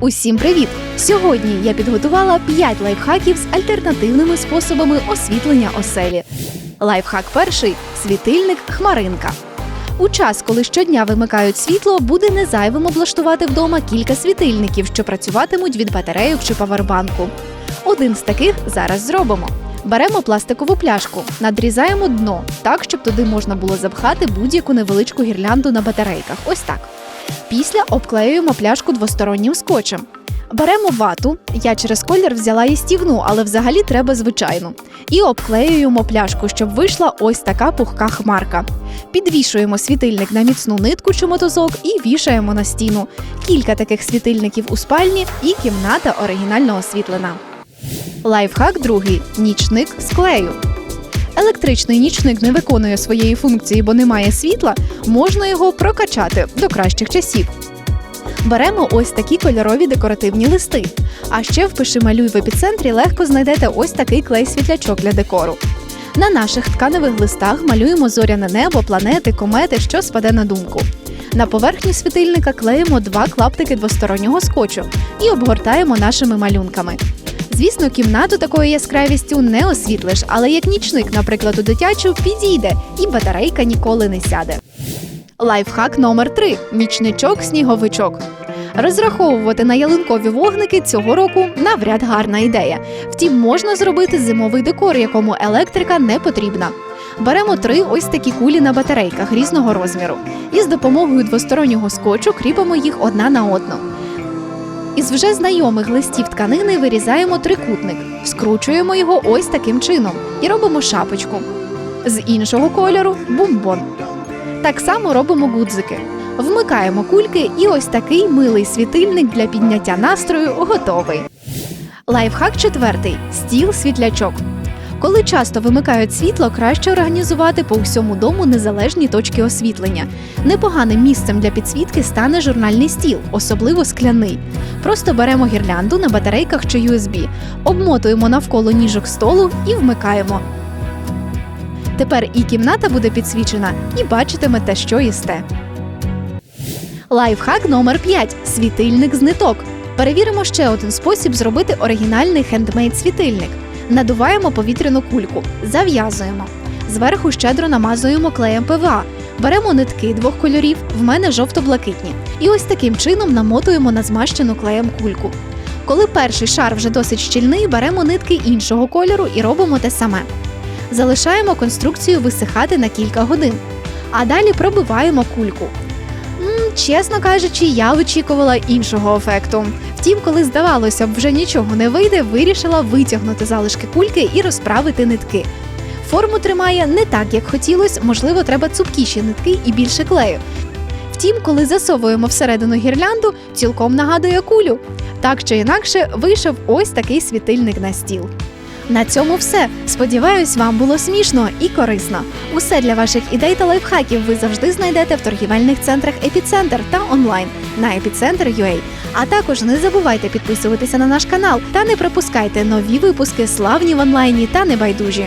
Усім привіт! Сьогодні я підготувала 5 лайфхаків з альтернативними способами освітлення оселі. Лайфхак перший світильник хмаринка. У час, коли щодня вимикають світло, буде незайвим облаштувати вдома кілька світильників, що працюватимуть від батарейок чи павербанку. Один з таких зараз зробимо. Беремо пластикову пляшку, надрізаємо дно так, щоб туди можна було запхати будь-яку невеличку гірлянду на батарейках. Ось так. Після обклеюємо пляшку двостороннім скотчем. Беремо вату, я через колір взяла їстівну, але взагалі треба звичайну. І обклеюємо пляшку, щоб вийшла ось така пухка хмарка. Підвішуємо світильник на міцну нитку чи мотузок і вішаємо на стіну. Кілька таких світильників у спальні і кімната оригінально освітлена. Лайфхак другий нічник з клею. Електричний нічник не виконує своєї функції, бо немає світла, можна його прокачати до кращих часів. Беремо ось такі кольорові декоративні листи. А ще в пиши малюй в епіцентрі легко знайдете ось такий клей-світлячок для декору. На наших тканевих листах малюємо зоряне небо, планети, комети, що спаде на думку. На поверхню світильника клеїмо два клаптики двостороннього скотчу і обгортаємо нашими малюнками. Звісно, кімнату такою яскравістю не освітлиш, але як нічник, наприклад, у дитячу підійде, і батарейка ніколи не сяде. Лайфхак номер 3 нічничок сніговичок. Розраховувати на ялинкові вогники цього року навряд гарна ідея. Втім, можна зробити зимовий декор, якому електрика не потрібна. Беремо три ось такі кулі на батарейках різного розміру, і з допомогою двостороннього скотчу кріпимо їх одна на одну. Із вже знайомих листів тканини вирізаємо трикутник, скручуємо його ось таким чином і робимо шапочку. З іншого кольору бумбон. Так само робимо гудзики. Вмикаємо кульки, і ось такий милий світильник для підняття настрою готовий. Лайфхак четвертий стіл світлячок. Коли часто вимикають світло, краще організувати по всьому дому незалежні точки освітлення. Непоганим місцем для підсвітки стане журнальний стіл, особливо скляний. Просто беремо гірлянду на батарейках чи USB, обмотуємо навколо ніжок столу і вмикаємо. Тепер і кімната буде підсвічена, і бачитимете, що їсте. Лайфхак номер 5 світильник з. Перевіримо ще один спосіб зробити оригінальний хендмейд світильник. Надуваємо повітряну кульку, зав'язуємо. Зверху щедро намазуємо клеєм ПВА. Беремо нитки двох кольорів, в мене жовто-блакитні. І ось таким чином намотуємо на змащену клеєм кульку. Коли перший шар вже досить щільний, беремо нитки іншого кольору і робимо те саме. Залишаємо конструкцію висихати на кілька годин. А далі пробиваємо кульку. М, чесно кажучи, я очікувала іншого ефекту. Втім, коли здавалося б, вже нічого не вийде, вирішила витягнути залишки кульки і розправити нитки. Форму тримає не так, як хотілось, можливо, треба цупкіші нитки і більше клею. Втім, коли засовуємо всередину гірлянду, цілком нагадує кулю. Так чи інакше, вийшов ось такий світильник на стіл. На цьому все. Сподіваюсь, вам було смішно і корисно. Усе для ваших ідей та лайфхаків ви завжди знайдете в торгівельних центрах Епіцентр та онлайн на epicenter.ua. А також не забувайте підписуватися на наш канал та не пропускайте нові випуски славні в онлайні та небайдужі.